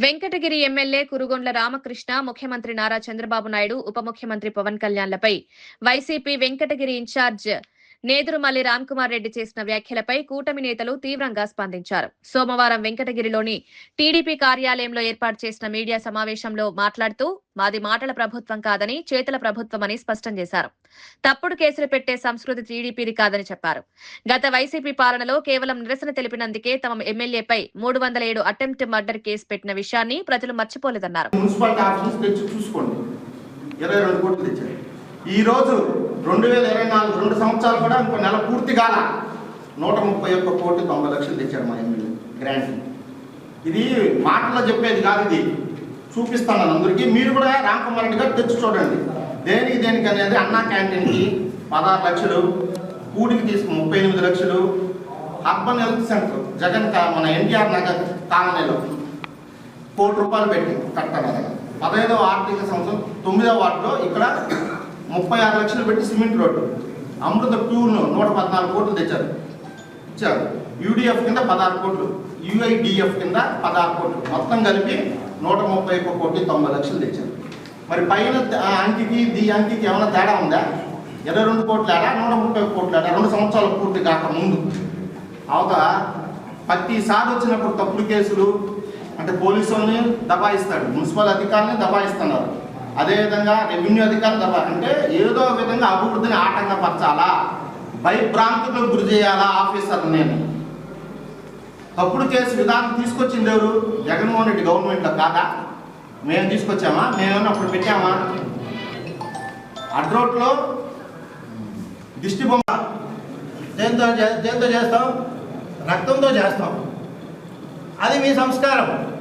Venkatagiri MLA Kurugondla Ramakrishna ముఖ్యమంత్రి నారా చంద్రబాబు నాయుడు ఉప ముఖ్యమంత్రి పవన్ కళ్యాణ్లపై వైసీపీ వెంకటగిరి ఇన్ఛార్జ్ నేదురుమల్లి రామ్కుమార్ రెడ్డి చేసిన వ్యాఖ్యలపై కూటమి నేతలు తీవ్రంగా స్పందించారు. సోమవారం వెంకటగిరిలోని టీడీపీ కార్యాలయంలో ఏర్పాటు చేసిన మీడియా సమావేశంలో మాట్లాడుతూ మాది మాటల ప్రభుత్వం కాదని చేతుల ప్రభుత్వమని స్పష్టం చేశారు. తప్పుడు కేసులు పెట్టే సంస్కృతి టీడీపీది కాదని చెప్పారు. గత వైసీపీ పాలనలో కేవలం నిరసన తెలిపినందుకే తమ ఎమ్మెల్యేపై మూడు వందల ఏడు అటెంప్ట్ మర్డర్ కేసు పెట్టిన విషయాన్ని ప్రజలు మర్చిపోలేదన్నారు. ఈ రోజు రెండు వేల ఇరవై నాలుగు రెండు సంవత్సరాలు కూడా ఇంకో నెల పూర్తి కాల నూట ముప్పై ఒక్క కోటి తొంభై లక్షలు తెచ్చారు మా ఎమ్మెల్యే గ్రాంట్. ఇది మాటల్లో చెప్పేది కాదు ఇది. చూపిస్తాను అందరికీ. మీరు కూడా రామకుమార్ రెడ్డి గారు తెచ్చి చూడండి. దేనికి దేనికి అనేది అన్నా క్యాంటీన్కి పదహారు లక్షలు కూడికి తీసుకు ముప్పై ఎనిమిది లక్షలు. అర్బన్ హెల్త్ సెంటర్ జగన్ కా- మన ఎన్టీఆర్ నగర్ కాలనీలో కోటి రూపాయలు పెట్టి కట్టాలి పదహైదవ ఆర్థిక సంవత్సరం తొమ్మిదవ వార్డులో ఇక్కడ ముప్పై ఆరు లక్షలు పెట్టి సిమెంట్ రోడ్డు. అమృత టూను నూట పద్నాలుగు కోట్లు తెచ్చారు. ఇచ్చారు. యూడిఎఫ్ కింద పదహారు కోట్లు యుఐడిఎఫ్ కింద పదహారు కోట్లు. మొత్తం కలిపి నూట ముప్పై ఒక్క కోటి తొంభై లక్షలు తెచ్చారు. మరి పైన ఆ అంకికి దీ అంకికి ఏమైనా తేడా ఉందా? ఇరవై రెండు కోట్లు ఆడా నూట ముప్పై ఒక్క కోట్లు ఆడా రెండు సంవత్సరాలు పూర్తి కాక ముందు. అవత? ప్రతిసారి వచ్చినప్పుడు తప్పుడు కేసులు. అంటే పోలీసుల్ని దబాయిస్తాడు. మున్సిపల్ అధికారులని దబాయిస్తున్నారు. అదేవిధంగా రెవెన్యూ అధికారులు దబా అంటే ఏదో విధంగా అభివృద్ధిని ఆటంకపరచాలా? భయభ్రాంతులకు గురి చేయాలా ఆఫీసర్ నేను? తప్పుడు కేసు విధానం తీసుకొచ్చింది ఎవరు? జగన్మోహన్ రెడ్డి గవర్నమెంట్లో కాదా? మేము తీసుకొచ్చామా? మేమేమన్నా అప్పుడు పెట్టామా? అడ్రోట్లో దిష్టి బొమ్మ దేంతో చే- దేంతో చేస్తాం రక్తంతో చేస్తాం అది మీ సంస్కారం.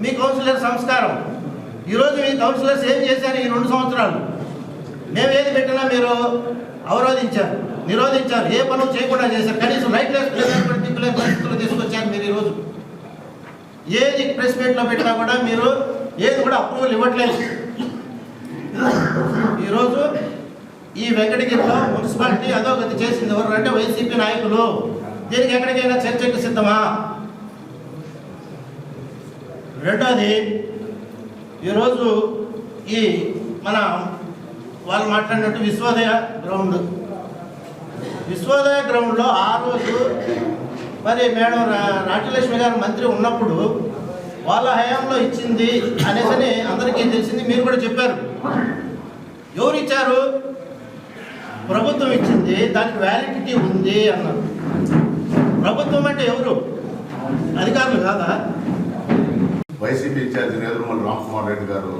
మీ కౌన్సిలర్ సంస్కారం. ఈరోజు మీ కౌన్సిలర్స్ ఏం చేశారు? ఈ రెండు సంవత్సరాలు. మేము ఏది పెట్టినా మీరు అవరోధించారు నిరోధించారు ఏ పనులు చేయకుండా చేశారు. కనీసం లైట్ లేకపోతే దిక్కులే పరిస్థితులు తీసుకొచ్చారు మీరు ఈరోజు ఏది ప్రెస్ మీట్లో పెట్టినా కూడా మీరు ఏది కూడా అప్రూవల్ ఇవ్వట్లేదు. ఈరోజు ఈ వెంకటగిరిలో మున్సిపాలిటీ అధోగతి చేసింది ఎవరు అంటే వైసీపీ నాయకులు. దీనికి ఎక్కడికైనా చర్చకు సిద్ధమా? రెండోది ఈరోజు ఈ మన వాళ్ళు మాట్లాడినట్టు విశ్వోదయ గ్రౌండ్. విశ్వోదయ గ్రౌండ్లో ఆ రోజు మరి మేడం రా- రాజ్యలక్ష్మి గారు మంత్రి ఉన్నప్పుడు వాళ్ళ హయాంలో ఇచ్చింది అనేసి అందరికీ తెలిసింది మీరు కూడా చెప్పారు. ఎవరు ఇచ్చారు? ప్రభుత్వం ఇచ్చింది దానికి వ్యాలిడిటీ ఉంది అన్నారు. ప్రభుత్వం అంటే ఎవరు? అధికారులు కాదా? కుమార్ రెడ్డి గారు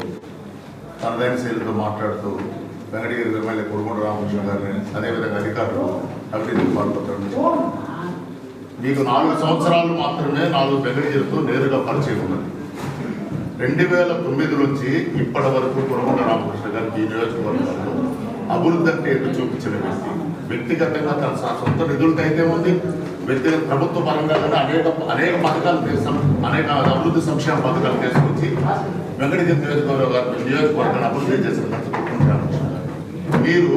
తనదైన శైలితో మాట్లాడుతూ వెంకటగిరి ఎమ్మెల్యే కొడుకుంట రామకృష్ణ గారిని అదేవిధంగా అధికారులు అభివృద్ధి పాల్పడుతుంది మీకు నాలుగు సంవత్సరాలు మాత్రమే నాలుగు వెంకటగిరితో నేరుగా పరిచయం ఉన్నది. రెండు వేల తొమ్మిది నుంచి ఇప్పటి వరకు కొడుకుంట రామకృష్ణ గారికి ఈ నియోజకవర్గంలో అభివృద్ధి అంటే ఏంటో చూపించిన వ్యక్తి. వ్యక్తిగతంగా తన సొంత నిధులతో అయితే ఉంది. వ్యక్తిగత ప్రభుత్వ పరంగా కూడా అనేక అనేక పథకాలు చేస్తాం. అనేక అభివృద్ధి సంక్షేమ పథకాలు తీసుకొచ్చి వెంకటగిరి నియోజకవర్గ నియోజకవర్గాన్ని అభివృద్ధి చేసిన మీరు